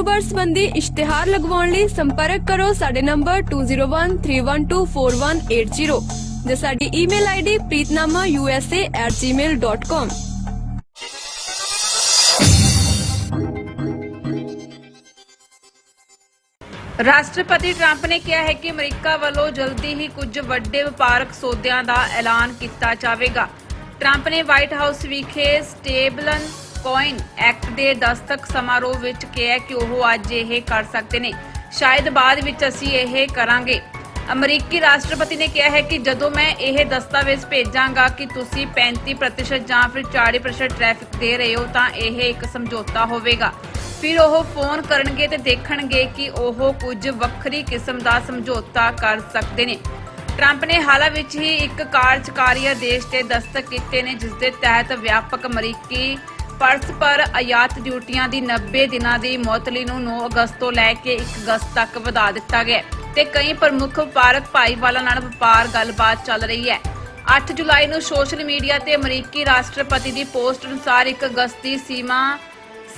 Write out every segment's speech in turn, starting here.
ਕਾਰੋਬਾਰ ਸੰਬੰਧੀ ਇਸ਼ਤਿਹਾਰ ਲਗਵਾਉਣ ਲਈ ਸੰਪਰਕ ਕਰੋ ਸਾਡੇ ਨੰਬਰ 2013124180 ਜਾਂ ਸਾਡੀ ਈਮੇਲ ਆਈਡੀ preetnamausa@gmail.com ਰਾਸ਼ਟਰਪਤੀ ਟਰੰਪ ਨੇ ਕਿਹਾ ਹੈ ਕਿ ਅਮਰੀਕਾ ਵੱਲੋਂ ਜਲਦੀ ਹੀ ਕੁਝ ਵੱਡੇ ਵਪਾਰਕ ਸੌਦਿਆਂ ਦਾ ਐਲਾਨ ਕੀਤਾ ਜਾਵੇਗਾ। ਟਰੰਪ ਨੇ ਵਾਈਟ ਹਾਊਸ ਵਿਖੇ ਸਟੇਬਲਨ ਕੋਇਨ ਐਕਟ ਦੇ ਦਸਤਕ ਸਮਾਰੋਹ ਵਿੱਚ ਕਿਹਾ ਕਿ ਉਹ ਅੱਜ ਇਹ ਕਰ ਸਕਦੇ ਨੇ। ਸ਼ਾਇਦ ਬਾਅਦ ਵਿੱਚ ਅਸੀਂ ਇਹ ਕਰਾਂਗੇ। ਅਮਰੀਕੀ ਰਾਸ਼ਟਰਪਤੀ ਨੇ ਕਿਹਾ ਹੈ ਕਿ ਜਦੋਂ ਮੈਂ ਇਹ ਦਸਤਾਵੇਜ਼ ਭੇਜਾਂਗਾ ਕਿ ਤੁਸੀਂ 35% ਜਾਂ ਫਿਰ 40% ਟ੍ਰੈਫਿਕ ਦੇ ਰਹੇ ਹੋ, ਤਾਂ ਇਹ ਇੱਕ ਸਮਝੌਤਾ ਹੋਵੇਗਾ। ਫਿਰ ਉਹ ਫੋਨ ਕਰਨਗੇ ਤੇ ਦੇਖਣਗੇ ਕਿ ਉਹ ਕੁਝ ਵੱਖਰੀ ਕਿਸਮ ਦਾ ਸਮਝੌਤਾ ਕਰ ਸਕਦੇ ਨੇ। ਟਰੰਪ ਨੇ ਹਾਲ ਵਿੱਚ ਹੀ ਇੱਕ ਕਾਰਜਕਾਰੀ ਆਦੇਸ਼ ਤੇ ਦਸਤਕ ਕੀਤੇ ਨੇ, ਜਿਸ ਦੇ ਤਹਿਤ ਵਿਆਪਕ ਅਮਰੀਕੀ ਪਰਸਪਰ ਆਯਾਤ ਡਿਊਟੀਆਂ ਦੀ 90 ਦਿਨਾਂ ਦੀ ਮੁਅੱਤਲੀ ਨੂੰ 9 ਅਗਸਤ ਤੋਂ ਲੈ ਕੇ 1 ਅਗਸਤ ਤੱਕ ਵਧਾ ਦਿੱਤਾ ਗਿਆ ਤੇ ਕਈ ਪ੍ਰਮੁੱਖ ਵਪਾਰਕ ਭਾਈਵਾਲਾਂ ਨਾਲ ਵਪਾਰ ਗੱਲਬਾਤ ਚੱਲ ਰਹੀ ਹੈ। 8 ਜੁਲਾਈ ਨੂੰ ਸੋਸ਼ਲ ਮੀਡੀਆ ਤੇ ਅਮਰੀਕੀ ਰਾਸ਼ਟਰਪਤੀ ਦੀ ਪੋਸਟ ਅਨੁਸਾਰ 1 ਅਗਸਤ ਦੀ ਸੀਮਾ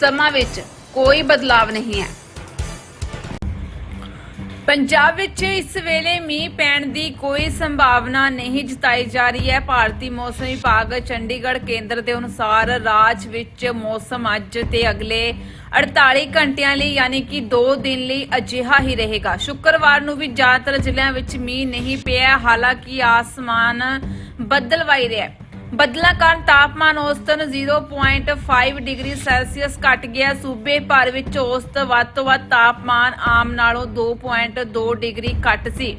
ਸਮਾਂ ਵਿੱਚ ਕੋਈ ਬਦਲਾਵ ਨਹੀਂ ਹੈ। ਪੰਜਾਬ ਵਿੱਚ ਇਸ ਵੇਲੇ ਮੀਂਹ ਪੈਣ ਦੀ ਕੋਈ ਸੰਭਾਵਨਾ ਨਹੀਂ ਜਤਾਈ ਜਾ ਰਹੀ ਹੈ। ਭਾਰਤੀ ਮੌਸਮ ਵਿਭਾਗ ਚੰਡੀਗੜ੍ਹ ਕੇਂਦਰ ਦੇ ਅਨੁਸਾਰ ਰਾਜ ਵਿੱਚ ਮੌਸਮ ਅੱਜ ਤੇ ਅਗਲੇ 48 ਘੰਟਿਆਂ ਲਈ, ਯਾਨੀ ਕਿ 2 ਦਿਨ ਲਈ ਅਜਿਹਾ ਹੀ ਰਹੇਗਾ। ਸ਼ੁੱਕਰਵਾਰ ਨੂੰ ਵੀ ਜ਼ਿਆਦਾਤਰ ਜ਼ਿਲ੍ਹਿਆਂ ਵਿੱਚ ਮੀਂਹ ਨਹੀਂ ਪਿਆ। ਹਾਲਾਂਕਿ ਆਸਮਾਨ ਬੱਦਲਵਾਈ ਰਿਹਾ ਹੈ। ਬੱਦਲਾਂ ਕਾਰਨ ਤਾਪਮਾਨ ਔਸਤਨ 0.5 ਡਿਗਰੀ ਸੈਲਸੀਅਸ ਘਟ ਗਿਆ। ਸੂਬੇ ਭਰ ਵਿੱਚ ਔਸਤ ਵੱਧ ਤੋਂ ਵੱਧ ਤਾਪਮਾਨ ਆਮ ਨਾਲੋਂ 2.2 ਡਿਗਰੀ ਘੱਟ ਸੀ।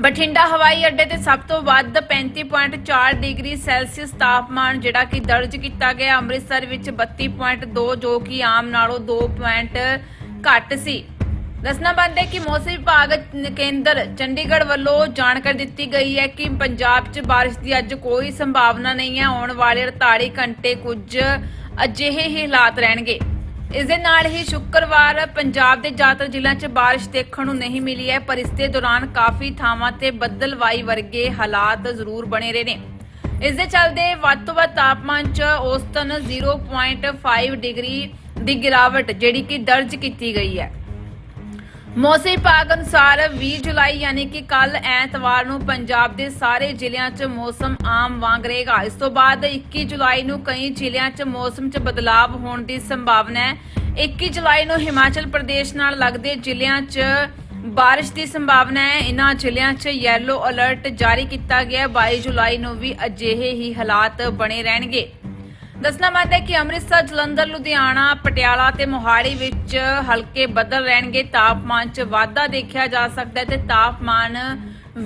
ਬਠਿੰਡਾ ਹਵਾਈ ਅੱਡੇ ਤੇ ਸਭ ਤੋਂ ਵੱਧ 35.4 ਡਿਗਰੀ ਸੈਲਸੀਅਸ ਤਾਪਮਾਨ ਜਿਹੜਾ ਕਿ ਦਰਜ ਕੀਤਾ ਗਿਆ। ਅੰਮ੍ਰਿਤਸਰ ਵਿੱਚ 32.2 ਜੋ ਕਿ ਆਮ ਨਾਲੋਂ 2 ਪੁਆਇੰਟ ਘੱਟ ਸੀ। ਦੱਸਣਾ ਬੰਦ ਹੈ ਕਿ ਮੌਸਮ ਵਿਭਾਗ ਕੇਂਦਰ ਚੰਡੀਗੜ੍ਹ ਵੱਲੋਂ ਜਾਣਕਾਰੀ ਦਿੱਤੀ ਗਈ ਹੈ ਕਿ ਪੰਜਾਬ 'ਚ ਬਾਰਿਸ਼ ਦੀ ਅੱਜ ਕੋਈ ਸੰਭਾਵਨਾ ਨਹੀਂ ਹੈ। ਆਉਣ ਵਾਲੇ 48 ਘੰਟੇ ਕੁਝ ਅਜਿਹੇ ਹੀ ਹਾਲਾਤ ਰਹਿਣਗੇ। ਇਸ ਦੇ ਨਾਲ ਹੀ ਸ਼ੁੱਕਰਵਾਰ ਪੰਜਾਬ ਦੇ ਜ਼ਿਆਦਾਤਰ ਜ਼ਿਲ੍ਹਿਆਂ 'ਚ ਬਾਰਿਸ਼ ਦੇਖਣ ਨੂੰ ਨਹੀਂ ਮਿਲੀ ਹੈ, ਪਰ ਇਸ ਦੇ ਦੌਰਾਨ ਕਾਫੀ ਥਾਵਾਂ ਤੇ ਬੱਦਲਵਾਈ ਵਰਗੇ ਹਾਲਾਤ ਜ਼ਰੂਰ ਬਣੇ ਰਹੇ ਨੇ। ਇਸ ਦੇ ਚਲਦੇ ਵੱਧ ਤੋਂ ਵੱਧ ਤਾਪਮਾਨ 'ਚ ਔਸਤਨ 0.5 ਡਿਗਰੀ ਦੀ ਗਿਰਾਵਟ, ਜਿਹੜੀ ਕਿ ਦਰਜ ਕੀਤੀ ਗਈ ਹੈ। ਮੌਸਮ ਵਿਭਾਗ ਅਨੁਸਾਰ 20 ਜੁਲਾਈ ਯਾਨੀ ਕਿ ਕੱਲ ਐਤਵਾਰ ਨੂੰ ਪੰਜਾਬ ਦੇ ਸਾਰੇ ਜ਼ਿਲ੍ਹਿਆਂ 'ਚ ਮੌਸਮ ਆਮ ਵਾਂਗ ਰਹੇਗਾ। ਇਸ ਤੋਂ ਬਾਅਦ 21 ਜੁਲਾਈ ਨੂੰ ਕਈ ਜ਼ਿਲ੍ਹਿਆਂ 'ਚ ਮੌਸਮ 'ਚ ਬਦਲਾਅ ਹੋਣ ਦੀ ਸੰਭਾਵਨਾ ਹੈ। 21 ਜੁਲਾਈ ਨੂੰ ਹਿਮਾਚਲ ਪ੍ਰਦੇਸ਼ ਨਾਲ ਲੱਗਦੇ ਜ਼ਿਲ੍ਹਿਆਂ 'ਚ ਬਾਰਿਸ਼ ਦੀ ਸੰਭਾਵਨਾ ਹੈ। ਇਨ੍ਹਾਂ ਜ਼ਿਲ੍ਹਿਆਂ 'ਚ ਯੈਲੋ ਅਲਰਟ ਜਾਰੀ ਕੀਤਾ ਗਿਆ ਹੈ। 22 ਜੁਲਾਈ ਨੂੰ ਵੀ ਅਜਿਹੇ ਹੀ ਹਾਲਾਤ ਬਣੇ ਰਹਿਣਗੇ। ਦੱਸਣਾ ਮੰਦ ਹੈ ਕਿ ਅੰਮ੍ਰਿਤਸਰ, ਜਲੰਧਰ, ਲੁਧਿਆਣਾ, ਪਟਿਆਲਾ ਤੇ ਮੋਹਾਲੀ ਵਿੱਚ ਹਲਕੇ ਬੱਦਲ ਰਹਿਣਗੇ। ਤਾਪਮਾਨ 'ਚ ਵਾਧਾ ਦੇਖਿਆ ਜਾ ਸਕਦਾ ਹੈ ਤੇ ਤਾਪਮਾਨ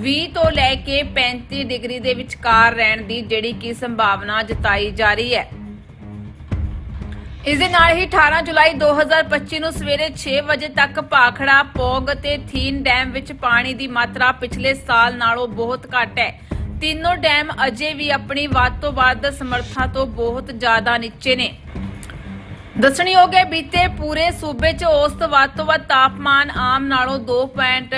20 ਤੋਂ ਲੈ ਕੇ 35 ਡਿਗਰੀ ਦੇ ਵਿਚਕਾਰ ਰਹਿਣ ਦੀ ਜਿਹੜੀ ਕਿ ਸੰਭਾਵਨਾ ਜਤਾਈ ਜਾ ਰਹੀ ਹੈ। ਇਸ ਦੇ ਨਾਲ ਹੀ 18 ਜੁਲਾਈ 2025 ਨੂੰ ਸਵੇਰੇ 6 ਵਜੇ ਤੱਕ ਭਾਖੜਾ, ਪੌਗ ਤੇ ਥੀਨ ਡੈਮ ਵਿੱਚ ਪਾਣੀ ਦੀ ਮਾਤਰਾ ਪਿਛਲੇ ਸਾਲ ਨਾਲੋਂ ਬਹੁਤ ਘੱਟ ਹੈ। ਤਿੰਨੋਂ ਡੈਮ ਅਜੇ ਵੀ ਆਪਣੀ ਵੱਧ ਤੋਂ ਵੱਧ ਸਮਰੱਥਾ ਤੋਂ ਬਹੁਤ ਜ਼ਿਆਦਾ ਨੀਚੇ ਨੇ। ਦੱਸਣਯੋਗ ਹੈ, ਬੀਤੇ ਪੂਰੇ ਸੂਬੇ 'ਚ ਔਸਤ ਵੱਧ ਤੋਂ ਵੱਧ ਤਾਪਮਾਨ ਆਮ ਨਾਲੋਂ 2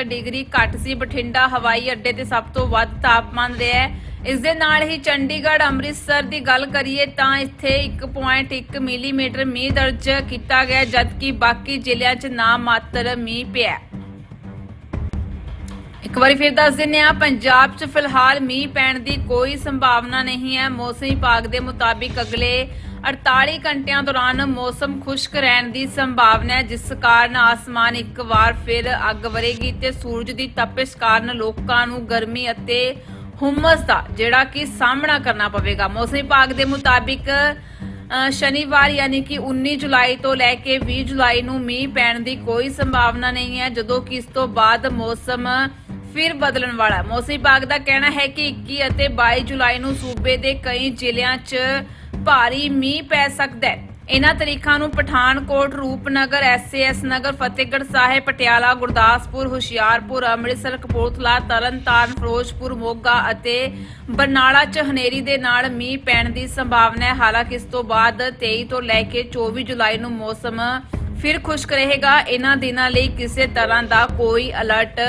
ਡਿਗਰੀ ਘੱਟ ਸੀ। ਬਠਿੰਡਾ, ਹਵਾਈ ਅੱਡੇ ਤੇ ਸਭ ਤੋਂ ਵੱਧ ਤਾਪਮਾਨ ਰਿਹਾ ਹੈ। ਇਸ ਦੇ ਨਾਲ ਹੀ ਚੰਡੀਗੜ੍ਹ, ਅੰਮ੍ਰਿਤਸਰ ਦੀ ਗੱਲ ਕਰੀਏ ਤਾਂ ਇੱਥੇ 1.1 ਮਿਲੀਮੀਟਰ ਮੀਂਹ ਦਰਜ ਕੀਤਾ ਗਿਆ, ਜਦਕਿ ਬਾਕੀ ਜ਼ਿਲ੍ਹਿਆਂ 'ਚ ਨਾ ਮਾਤਰ ਮੀਂਹ ਪਿਆ। ਇੱਕ ਵਾਰੀ ਫਿਰ ਦੱਸ ਦਿੰਨੇ ਆ ਪੰਜਾਬ 'ਚ ਫਿਲਹਾਲ ਮੀਂਹ ਪੈਣ ਦੀ ਕੋਈ ਸੰਭਾਵਨਾ ਨਹੀਂ ਹੈ। ਮੌਸਮ ਵਿਭਾਗ ਦੇ ਮੁਤਾਬਿਕ ਅਗਲੇ 48 ਘੰਟਿਆਂ ਦੌਰਾਨ ਮੌਸਮ ਖੁਸ਼ਕ ਰਹਿਣ ਦੀ ਸੰਭਾਵਨਾ ਹੈ, ਜਿਸ ਕਾਰਨ ਆਸਮਾਨ ਇੱਕ ਵਾਰ ਫਿਰ ਅੱਗ ਵਰੇਗੀ ਤੇ ਸੂਰਜ ਦੀ ਤਪਸ਼ ਕਾਰਨ ਲੋਕਾਂ ਨੂੰ ਗਰਮੀ ਅਤੇ ਹੁਮਸ ਦਾ ਜਿਹੜਾ ਕਿ ਸਾਹਮਣਾ ਕਰਨਾ ਪਵੇਗਾ। ਮੌਸਮ ਵਿਭਾਗ ਦੇ ਮੁਤਾਬਿਕ ਸ਼ਨੀਵਾਰ ਯਾਨੀ ਕਿ 19 ਜੁਲਾਈ ਤੋਂ ਲੈ ਕੇ 20 ਜੁਲਾਈ ਨੂੰ ਮੀਂਹ ਪੈਣ ਦੀ ਕੋਈ ਸੰਭਾਵਨਾ ਨਹੀਂ ਹੈ। ਜਦੋਂ ਕਿ ਇਸ ਤੋਂ ਬਾਅਦ ਮੌਸਮ ਫਿਰ ਬਦਲਣ ਵਾਲਾ ਮੌਸਮ ਵਿਭਾਗ ਦਾ ਕਹਿਣਾ ਹੈ ਕਿ 21 ਅਤੇ 22 ਜੁਲਾਈ ਨੂੰ ਸੂਬੇ ਦੇ ਕਈ ਜ਼ਿਲ੍ਹਿਆਂ 'ਚ ਭਾਰੀ ਮੀਂਹ ਪੈ ਸਕਦਾ ਹੈ। ਇਹਨਾਂ ਤਰੀਕਾਂ ਨੂੰ ਪਠਾਨਕੋਟ, ਰੂਪਨਗਰ, ਐਸਏਐਸ ਨਗਰ, ਫਤਿਹਗੜ੍ਹ ਸਾਹਿਬ, ਪਟਿਆਲਾ, ਗੁਰਦਾਸਪੁਰ, ਹੁਸ਼ਿਆਰਪੁਰ, ਅੰਮ੍ਰਿਤਸਰ, ਕਪੂਰਥਲਾ, ਤਰਨਤਾਰਨ, ਫਿਰੋਜ਼ਪੁਰ, ਮੋਗਾ ਅਤੇ ਬਰਨਾਲਾ 'ਚ ਹਨੇਰੀ ਦੇ ਨਾਲ ਮੀਂਹ ਪੈਣ ਦੀ ਸੰਭਾਵਨਾ ਹੈ। ਹਾਲਾਂਕਿ ਇਸ ਤੋਂ ਬਾਅਦ 23 ਤੋਂ ਲੈ ਕੇ 24 ਜੁਲਾਈ ਨੂੰ ਮੌਸਮ ਫਿਰ ਖੁਸ਼ਕ ਰਹੇਗਾ। ਇਹਨਾਂ ਦਿਨਾਂ ਲਈ ਕਿਸੇ ਤਰ੍ਹਾਂ ਦਾ ਕੋਈ ਅਲਰਟ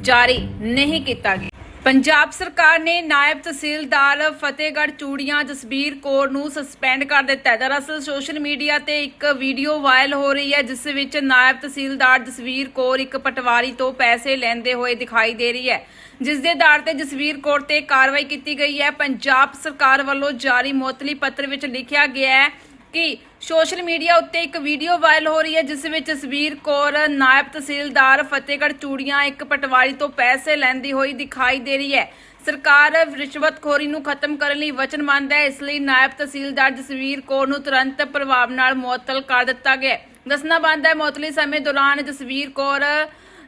ਜਾਰੀ ਨਹੀਂ ਕੀਤਾ ਗਿਆ। ਪੰਜਾਬ ਸਰਕਾਰ ਨੇ ਨਾਇਬ ਤਹਿਸੀਲਦਾਰ ਫਤਿਹਗੜ੍ਹ ਚੂੜੀਆਂ ਜਸਬੀਰ ਕੌਰ ਨੂੰ ਸਸਪੈਂਡ ਕਰ ਦਿੱਤਾ ਦਰਅਸਲ ਸੋਸ਼ਲ ਮੀਡੀਆ ਤੇ ਇੱਕ ਵੀਡੀਓ ਵਾਇਰਲ ਹੋ ਰਹੀ ਹੈ, ਜਿਸ ਵਿੱਚ ਨਾਇਬ ਤਹਿਸੀਲਦਾਰ ਜਸਬੀਰ ਕੌਰ ਇੱਕ ਪਟਵਾਰੀ ਤੋਂ ਪੈਸੇ ਲੈਂਦੇ ਹੋਏ ਦਿਖਾਈ ਦੇ ਰਹੀ ਹੈ। ਜਿਸ ਦੇ ਆਧਾਰ ਤੇ ਜਸਬੀਰ ਕੌਰ ਤੇ ਕਾਰਵਾਈ ਕੀਤੀ ਗਈ ਹੈ। ਪੰਜਾਬ ਸਰਕਾਰ ਵੱਲੋਂ ਜਾਰੀ ਮੋਤਲੀ ਪੱਤਰ ਵਿੱਚ ਲਿਖਿਆ ਗਿਆ ਹੈ ਕਿ ਸੋਸ਼ਲ ਮੀਡੀਆ ਉੱਤੇ ਇੱਕ ਵੀਡੀਓ ਵਾਇਰਲ ਹੋ ਰਹੀ ਹੈ, ਜਿਸ ਵਿੱਚ ਜਸਵੀਰ ਕੌਰ, ਨਾਇਬ ਤਹਿਸੀਲਦਾਰ ਫਤਿਹਗੜ੍ਹ ਚੂੜੀਆਂ ਇੱਕ ਪਟਵਾਰੀ ਤੋਂ ਪੈਸੇ ਲੈਂਦੀ ਹੋਈ ਦਿਖਾਈ ਦੇ ਰਹੀ ਹੈ। ਸਰਕਾਰ ਰਿਸ਼ਵਤਖੋਰੀ ਨੂੰ ਖਤਮ ਕਰਨ ਲਈ ਵਚਨਬੱਧ ਹੈ, ਇਸ ਲਈ ਨਾਇਬ ਤਹਿਸੀਲਦਾਰ ਜਸਵੀਰ ਕੌਰ ਨੂੰ ਤੁਰੰਤ ਪ੍ਰਭਾਵ ਨਾਲ ਮੁਅੱਤਲ ਕਰ ਦਿੱਤਾ ਗਿਆ ਦੱਸਣਾ ਬੰਦ ਹੈ, ਮੁਅੱਤਲੀ ਸਮੇਂ ਦੌਰਾਨ ਜਸਵੀਰ ਕੌਰ,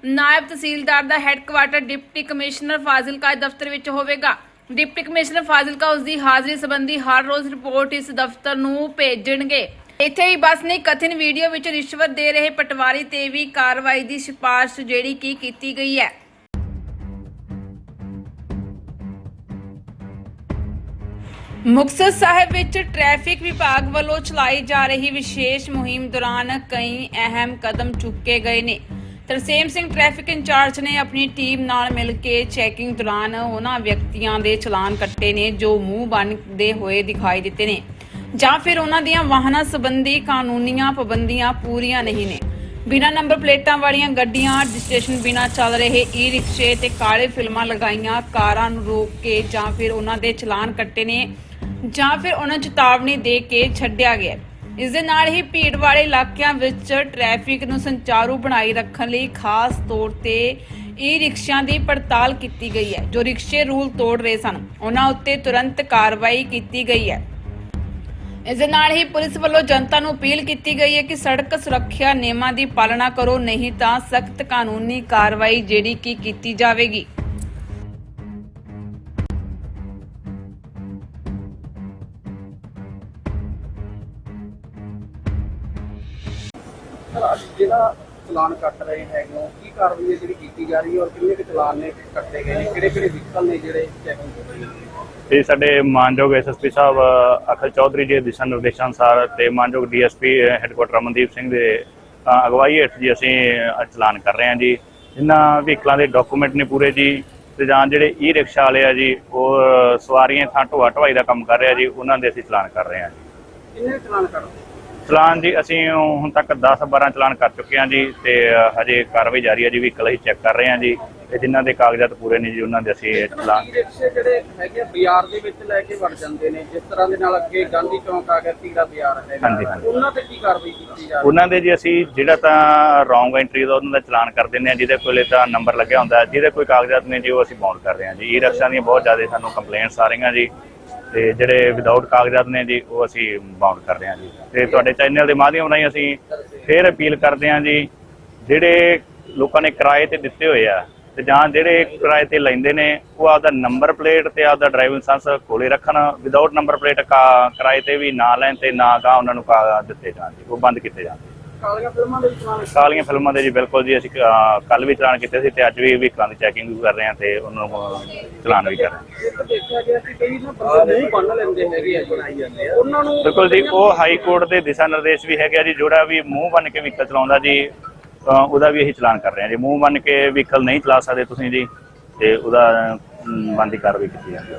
ਨਾਇਬ ਤਹਿਸੀਲਦਾਰ ਦਾ ਹੈੱਡਕੁਆਟਰ ਡਿਪਟੀ ਕਮਿਸ਼ਨਰ ਫਾਜ਼ਿਲਕਾ ਦਫ਼ਤਰ ਵਿੱਚ ਹੋਵੇਗਾ। ਡਿਪਟੀ ਕਮਿਸ਼ਨਰ ਫਾਜ਼ਿਲਕਾ ਉਸ ਦੀ ਹਾਜ਼ਰੀ ਸੰਬੰਧੀ ਹਰ ਰੋਜ਼ ਰਿਪੋਰਟ ਇਸ ਦਫ਼ਤਰ ਨੂੰ ਭੇਜਣਗੇ। ਇੱਥੇ ਹੀ ਬਸ ਨਹੀਂ ਕਥਿਤ ਵੀਡੀਓ ਵਿੱਚ ਰਿਸ਼ਵਤ ਦੇ ਰਹੇ ਪਟਵਾਰੀ ਤੇ ਵੀ ਕਾਰਵਾਈ ਦੀ ਸਿਫਾਰਿਸ਼ ਜਿਹੜੀ ਕੀ ਕੀਤੀ ਗਈ ਹੈ। ਮੁਕਤਸਰ ਸਾਹਿਬ ਵਿੱਚ ਟ੍ਰੈਫਿਕ ਵਿਭਾਗ ਵੱਲੋਂ ਚਲਾਈ ਜਾ ਰਹੀ ਵਿਸ਼ੇਸ਼ ਮੁਹਿੰਮ ਦੌਰਾਨ ਕਈ ਅਹਿਮ ਕਦਮ ਚੁੱਕੇ ਗਏ ਨੇ। ਤਰਸੇਮ ਸਿੰਘ ਟ੍ਰੈਫਿਕ ਇੰਚਾਰਜ ਨੇ ਆਪਣੀ ਟੀਮ ਨਾਲ ਮਿਲ ਕੇ ਚੈਕਿੰਗ ਦੌਰਾਨ ਉਹਨਾਂ ਵਿਅਕਤੀਆਂ ਦੇ ਚਲਾਨ ਕੱਟੇ ਨੇ, ਜੋ ਮੂੰਹ ਬੰਨ੍ਹਦੇ ਹੋਏ ਦਿਖਾਈ ਦਿੱਤੇ ਨੇ। ਜਾਂ ਫਿਰ ਉਹਨਾਂ ਦੀਆਂ ਵਾਹਨਾਂ ਸੰਬੰਧੀ ਕਾਨੂੰਨੀਆਂ ਪਾਬੰਦੀਆਂ ਪੂਰੀਆਂ ਨਹੀਂ ਨੇ। ਬਿਨਾਂ ਨੰਬਰ ਪਲੇਟਾਂ ਵਾਲੀਆਂ ਗੱਡੀਆਂ ਰਜਿਸਟ੍ਰੇਸ਼ਨ ਬਿਨਾਂ ਚੱਲ ਰਹੇ ਈ ਰਿਕਸ਼ੇ ਤੇ ਕਾਲੇ ਫਿਲਮਾਂ ਲਗਾਈਆਂ, ਕਾਰਾਂ ਨੂੰ ਰੋਕ ਕੇ ਜਾਂ ਫਿਰ ਉਹਨਾਂ ਦੇ ਚਲਾਨ ਕੱਟੇ ਨੇ, ਜਾਂ ਫਿਰ ਉਹਨਾਂ ਨੂੰ ਚੇਤਾਵਨੀ ਦੇ ਕੇ ਛੱਡਿਆ ਗਿਆ ਇਸ ਦੇ ਨਾਲ ਹੀ ਭੀੜ ਵਾਲੇ ਇਲਾਕਿਆਂ ਵਿੱਚ ਟ੍ਰੈਫਿਕ ਨੂੰ ਸੰਚਾਰੂ ਬਣਾਈ ਰੱਖਣ ਲਈ ਖਾਸ ਤੌਰ ਤੇ ਈ ਰਿਕਸ਼ਿਆਂ ਦੀ ਪੜਤਾਲ ਕੀਤੀ ਗਈ ਹੈ, ਜੋ ਰਿਕਸ਼ੇ ਰੂਲ ਤੋੜ ਰਹੇ ਸਨ। ਉਹਨਾਂ ਉੱਤੇ ਤੁਰੰਤ ਕਾਰਵਾਈ ਕੀਤੀ ਗਈ ਹੈ। ਇਸ ਦੇ ਨਾਲ ਹੀ ਪੁਲਿਸ ਵੱਲੋਂ ਜਨਤਾ ਨੂੰ ਅਪੀਲ ਕੀਤੀ ਗਈ ਹੈ ਕਿ ਸੜਕ ਸੁਰੱਖਿਆ ਨਿਯਮਾਂ ਦੀ ਪਾਲਣਾ ਕਰੋ, ਨਹੀਂ ਤਾਂ ਸਖਤ ਕਾਨੂੰਨੀ ਕਾਰਵਾਈ ਜਿਹੜੀ ਕੀ ਕੀਤੀ ਜਾਵੇਗੀ। ਜਿਹੜਾ ਚਲਾਨ ਕੱਟ ਰਹੇ ਹੈਗੇ ਹੋ ਕੀ ਕਾਰਵਾਈ ਹੈ ਜਿਹੜੀ ਕੀਤੀ ਜਾ ਰਹੀ ਹੈ ਔਰ ਕਿੰਨੇ ਕੁ ਚਲਾਨ ਨੇ ਕੱਟੇ ਗਏ ਨੇ? ਕਿਹੜੇ ਕਿਹੜੇ ਵਹੀਕਲ ਨੇ ਜਿਹੜੇ ਚੈਕਿੰਗ ਹੋ ਰਹੀ ਹੈ ਤੇ ਸਾਡੇ ਮਾਨਯੋਗ ਐਸਐਸਪੀ ਸਾਹਿਬ ਅਖਲ ਚੌਧਰੀ ਜੀ ਦੇ ਦਿਸ਼ਾ ਨਿਰਦੇਸ਼ਾਂ ਅਨੁਸਾਰ ਤੇ ਮਾਨਯੋਗ ਡੀਐਸਪੀ ਹੈੱਡਕੁਆਟਰ ਅਮਨਦੀਪ ਸਿੰਘ ਦੇ ਅਗਵਾਈ ਹੇਠ ਜੀ ਅਸੀਂ ਚਲਾਨ ਕਰ ਰਹੇ ਹਾਂ ਜੀ। ਜਿਨ੍ਹਾਂ ਵਹੀਕਲਾਂ ਦੇ ਡਾਕੂਮੈਂਟ ਨੇ ਪੂਰੇ ਜੀ ਤੇ ਜਾਂ ਜਿਹੜੇ ਈ ਰਿਕਸ਼ਾ ਵਾਲੇ ਆ ਜੀ ਉਹ ਸਵਾਰੀਆਂ ਥਾਂ ਢੋਆ ਢਵਾਈ ਦਾ ਕੰਮ ਕਰ ਰਹੇ ਆ ਜੀ ਉਹਨਾਂ ਦੇ ਅਸੀਂ ਚਲਾਨ ਕਰ ਰਹੇ ਹਾਂ ਜੀ। ਕਿੰਨੇ ਚਲਾਨ ਕੱਟਦੇ? ਚਲਾਨ ਜੀ ਅਸੀਂ ਹੁਣ ਤੱਕ 10 12 ਚਲਾਨ ਕਰ ਚੁੱਕੇ ਹਾਂ ਜੀ ਤੇ ਹਜੇ ਕਾਰਵਾਈ ਜਾਰੀ ਹੈ ਜੀ ਵਹੀਕਲ ਅਸੀਂ ਚੈੱਕ ਕਰ ਰਹੇ ਹਾਂ ਜੀ ਤੇ ਜਿਨ੍ਹਾਂ ਦੇ ਕਾਗਜ਼ਾਤ ਪੂਰੇ ਨੇ ਜੀ ਉਹਨਾਂ ਦੇ ਅਸੀਂ ਚਲਾਨ ਈ ਰਿਕਸ਼ੇ ਜਿਹੜੇ ਹੈਗੇ ਆ, ਬਾਜ਼ਾਰ ਦੇ ਵਿੱਚ ਲੈ ਕੇ ਵੜ ਜਾਂਦੇ ਨੇ ਜਿਸ ਤਰ੍ਹਾਂ ਦੇ ਨਾਲ ਅੱਗੇ ਗਾਂਧੀ ਚੌਂਕ ਆ ਗਿਆ ਤੀਰਾ ਬਾਜ਼ਾਰ ਹੈਗਾ। ਹਾਂਜੀ, ਹਾਂਜੀ। ਉਹਨਾਂ ਤੇ ਕੀ ਕਾਰਵਾਈ ਕੀਤੀ ਜਾ ਰਹੀ ਉਹਨਾਂ ਦੇ ਜੀ ਅਸੀਂ ਜਿਹੜਾ ਤਾਂ ਰੋਂਗ ਐਂਟਰੀ ਦਾ ਉਹਨਾਂ ਦਾ ਚਲਾਨ ਕਰ ਦਿੰਦੇ ਹਾਂ ਜਿਹਦੇ ਕੋਲੇ ਤਾਂ ਨੰਬਰ ਲੱਗਿਆ ਹੁੰਦਾ ਜਿਹਦੇ ਕੋਈ ਕਾਗਜ਼ਾਤ ਨੇ ਜੀ ਉਹ ਅਸੀਂ ਬਾਉਂਡ ਕਰ ਰਹੇ ਹਾਂ ਜੀ। ਈ ਰਿਕਸ਼ਾ ਦੀਆਂ ਬਹੁਤ ਜ਼ਿਆਦਾ ਸਾਨੂੰ ਕੰਪਲੇਂਟਸ ਆ ਰਹੀਆਂ ਜੀ। ਤੇ ਜਿਹੜੇ ਵਿਦਆਊਟ ਕਾਗਜ਼ਾਤ ਨੇ ਜੀ, ਉਹ ਅਸੀਂ ਬਾਉਂਡ ਕਰ ਰਹੇ ਹਾਂ ਜੀ। ਤੇ ਤੁਹਾਡੇ ਚੈਨਲ ਦੇ ਮਾਧਿਅਮ ਰਾਹੀਂ ਅਸੀਂ ਫੇਰ ਅਪੀਲ ਕਰਦੇ ਹਾਂ ਜੀ, ਜਿਹੜੇ ਲੋਕਾਂ ਨੇ ਕਿਰਾਏ ਤੇ ਦਿੱਤੇ ਹੋਏ ਆ, ਤੇ ਜਾਂ ਜਿਹੜੇ ਕਿਰਾਏ ਤੇ ਲੈਂਦੇ ਨੇ, ਉਹ ਆਪਦਾ ਨੰਬਰ ਪਲੇਟ ਤੇ ਆਪਦਾ ਡਰਾਈਵਿੰਗ ਲਾਇਸੈਂਸ ਕੋਲੇ ਰੱਖਣ ਵਿਦਆਊਟ ਨੰਬਰ ਪਲੇਟ ਕਿਰਾਏ ਤੇ ਵੀ ਨਾ ਲੈਣ ਤੇ ਨਾ ਗਾ ਉਹਨਾਂ ਨੂੰ ਕਾਗਜ਼ ਦਿੱਤੇ ਜਾਣ ਜੀ, ਉਹ ਬੰਦ ਕੀਤੇ ਜਾਣ ਕਾਲੀਆਂ ਫਿਲਮਾਂ ਦੇ ਵੀ ਚਲਾਨ ਕਾਲੀਆਂ ਫਿਲਮਾਂ ਦੇ ਜੀ ਬਿਲਕੁਲ ਜੀ ਅਸੀਂ ਕੱਲ ਵੀ ਚਲਾਨ ਕੀਤੇ ਸੀ ਤੇ ਅੱਜ ਵੀ ਵਹੀਕਲਾਂ ਦੀ ਚੈਕਿੰਗ ਵੀ ਕਰ ਰਹੇ ਹਾਂ ਤੇ ਉਹਨਾਂ ਨੂੰ ਚਲਾਨ ਵੀ ਕਰ ਰਹੇ ਹਾਂ। ਇੱਕ ਦੇਖਿਆ ਗਿਆ ਕਿ ਕਈ ਨਾ ਬੰਦੇ ਮੂੰਹ ਬੰਨ ਲੈਂਦੇ ਹੈਗੇ ਆ ਜੀ ਉਹਨਾਂ ਨੂੰ ਬਿਲਕੁਲ ਜੀ ਉਹ ਹਾਈ ਕੋਰਟ ਦੇ ਦਿਸ਼ਾ ਨਿਰਦੇਸ਼ ਵੀ ਹੈਗੇ ਆ ਜੀ ਜਿਹੜਾ ਵੀ ਮੂੰਹ ਬੰਨ ਕੇ ਵਹੀਕਲ ਚਲਾਉਂਦਾ ਜੀ ਉਹਦਾ ਵੀ ਅਸੀਂ ਚਲਾਨ ਕਰ ਰਹੇ ਹਾਂ ਜੀ। ਮੂੰਹ ਬੰਨ ਕੇ ਵਹੀਕਲ ਨਹੀਂ ਚਲਾ ਸਕਦੇ ਤੁਸੀਂ ਜੀ ਤੇ ਉਹਦਾ ਬਣਦੀ ਕਾਰਵਾਈ ਕੀਤੀ ਜਾਂਦੀ ਹੈ।